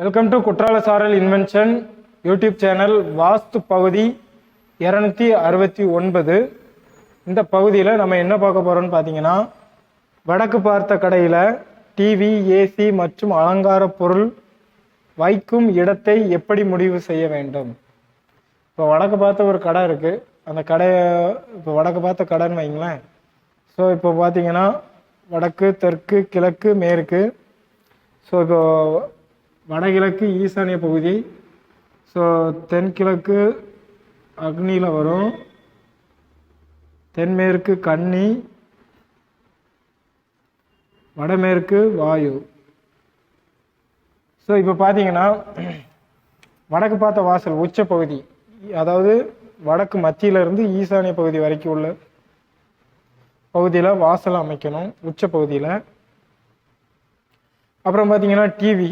Welcome to குற்றால சாரல் invention YouTube channel வாஸ்து பகுதி இரநூத்தி அறுபத்தி ஒன்பது. இந்த பகுதியில் நம்ம என்ன பார்க்க போகிறோம்னு பார்த்தீங்கன்னா வடக்கு பார்த்த கடையில் டிவி ஏசி மற்றும் அலங்கார பொருள் வைக்கும் இடத்தை எப்படி முடிவு செய்ய வேண்டும்? இப்போ வடக்கு பார்த்த ஒரு கடை இருக்குது அந்த கடையை இப்போ வடக்கு பார்த்த கடைன்னு வைங்களேன். ஸோ இப்போ பார்த்தீங்கன்னா வடக்கு தெற்கு கிழக்கு மேற்கு. ஸோ இப்போ வடகிழக்கு ஈசானிய பகுதி. ஸோ தென்கிழக்கு அக்னியில் வரும். தென்மேற்கு கன்னி. வடமேற்கு வாயு. ஸோ இப்போ பார்த்தீங்கன்னா வடக்கு பார்த்த வாசல் உச்ச பகுதி. அதாவது வடக்கு மத்தியிலிருந்து ஈசானிய பகுதி வரைக்கும் உள்ள பகுதியில் வாசல் அமைக்கணும் உச்ச பகுதியில். அப்புறம் பார்த்தீங்கன்னா டிவி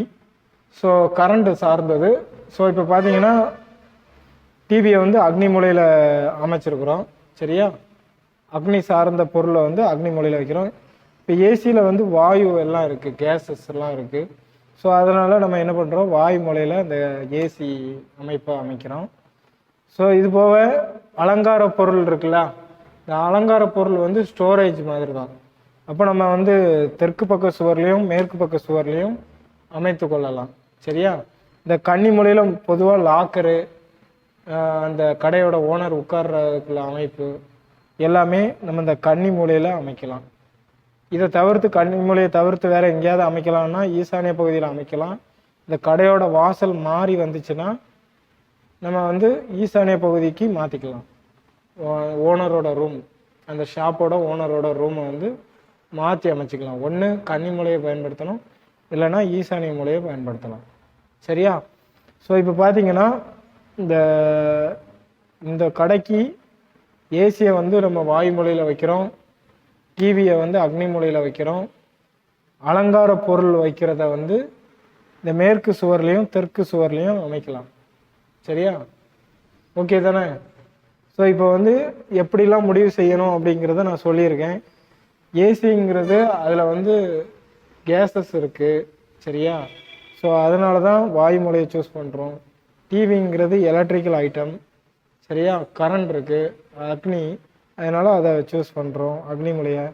ஸோ கரண்ட் சார்ந்தது. ஸோ இப்போ பார்த்தீங்கன்னா டிவியை வந்து அக்னி மூலையில் அமைச்சிருக்கிறோம். சரியா? அக்னி சார்ந்த பொருளை வந்து அக்னி மூலையில் வைக்கிறோம். இப்போ ஏசியில் வந்து வாயு எல்லாம் இருக்குது கேஸஸ் எல்லாம் இருக்குது ஸோ அதனால் நம்ம என்ன பண்ணுறோம் வாயு மூலையில் இந்த ஏசி அமைப்பை அமைக்கிறோம். ஸோ இது போக அலங்கார பொருள் இருக்குல்ல? இந்த அலங்கார பொருள் வந்து ஸ்டோரேஜ் மாதிரி தான் அப்போ நம்ம வந்து தெற்கு பக்க சுவர்லேயும் மேற்கு பக்க சுவர்லேயும் அமைத்து கொள்ளலாம். சரியா? இந்த கன்னி மூலையில் பொதுவாக லாக்கரு அந்த கடையோட ஓனர் உட்கார்றதுக்குள்ள அமைப்பு எல்லாமே நம்ம இந்த கன்னி மூலையில் அமைக்கலாம். இதை தவிர்த்து கன்னி மூலையை தவிர்த்து வேற எங்கேயாவது அமைக்கலாம்னா ஈசானிய பகுதியில் அமைக்கலாம். இந்த கடையோட வாசல் மாறி வந்துச்சுன்னா நம்ம வந்து ஈசானிய பகுதிக்கு மாற்றிக்கலாம் ஓனரோட ரூம் அந்த ஷாப்போட ஓனரோட ரூமை வந்து மாற்றி அமைச்சிக்கலாம். ஒன்று கன்னி மூலையை பயன்படுத்தணும் இல்லைன்னா ஈசானிய மூலையை பயன்படுத்தலாம். சரியா? ஸோ இப்போ பார்த்தீங்கன்னா இந்த இந்த கடைக்கு ஏசியை வந்து நம்ம வாயு மூலையில் வைக்கிறோம். டிவியை வந்து அக்னி மூலையில் வைக்கிறோம். அலங்கார பொருள் வைக்கிறத வந்து இந்த மேற்கு சுவர்லேயும் தெற்கு சுவர்லேயும் அமைக்கலாம். சரியா? ஓகே தானே? ஸோ இப்போ வந்து எப்படிலாம் முடிவு செய்யணும் அப்படிங்கிறத நான் சொல்லியிருக்கேன். ஏசிங்கிறது அதில் வந்து கேஸஸ் இருக்குது சரியா? ஸோ அதனால தான் வாயு மூலையை சூஸ் பண்ணுறோம் டிவிங்கிறது எலக்ட்ரிக்கல் ஐட்டம் சரியா? கரண்ட் இருக்குது அக்னி. அதனால் அதை சூஸ் பண்ணுறோம் அக்னி மூலையை.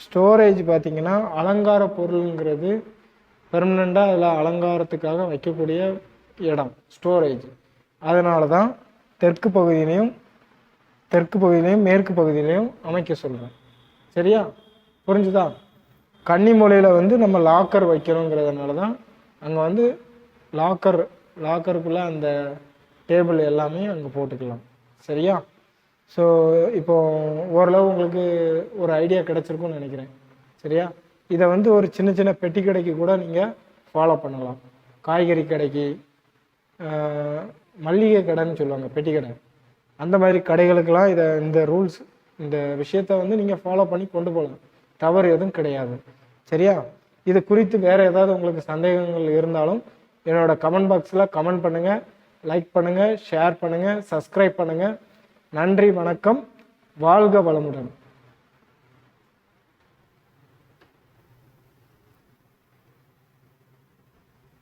ஸ்டோரேஜ் பார்த்திங்கன்னா அலங்கார பொருளுங்கிறது பெர்மனெண்ட்டாக அதில் அலங்காரத்துக்காக வைக்கக்கூடிய இடம் ஸ்டோரேஜ் அதனால தான் தெற்கு பகுதியிலையும் தெற்கு பகுதியிலையும் மேற்கு பகுதியிலையும் அமைக்க சொல்கிறேன் சரியா? புரிஞ்சுதா? கன்னி மூலையில் வந்து நம்ம லாக்கர் வைக்கிறோங்கிறதுனால தான் அங்கே வந்து லாக்கர் லாக்கருக்குள்ளே அந்த டேபிள் எல்லாமே அங்கே போட்டுக்கலாம். சரியா? ஸோ இப்போ ஓரளவு உங்களுக்கு ஒரு ஐடியா கிடச்சிருக்கும்னு நினைக்கிறேன். சரியா? இதை வந்து ஒரு சின்ன சின்ன பெட்டி கடைக்கு கூட நீங்கள் ஃபாலோ பண்ணலாம். காய்கறி கடைக்கு மல்லிகை கடைன்னு சொல்லுவாங்க பெட்டி கடை. அந்த மாதிரி கடைகளுக்கெல்லாம் இதை இந்த ரூல்ஸ் இந்த விஷயத்த வந்து நீங்கள் ஃபாலோ பண்ணி கொண்டு போகலாம். தவறு எதுவும் கிடையாது. சரியா? இது குறித்து வேறு ஏதாவது உங்களுக்கு சந்தேகங்கள் இருந்தாலும் என்னோட கமெண்ட் பாக்ஸில் கமெண்ட் பண்ணுங்கள் லைக் பண்ணுங்கள் ஷேர் பண்ணுங்கள் சப்ஸ்கிரைப் பண்ணுங்கள் நன்றி வணக்கம். வாழ்க வளமுடன்.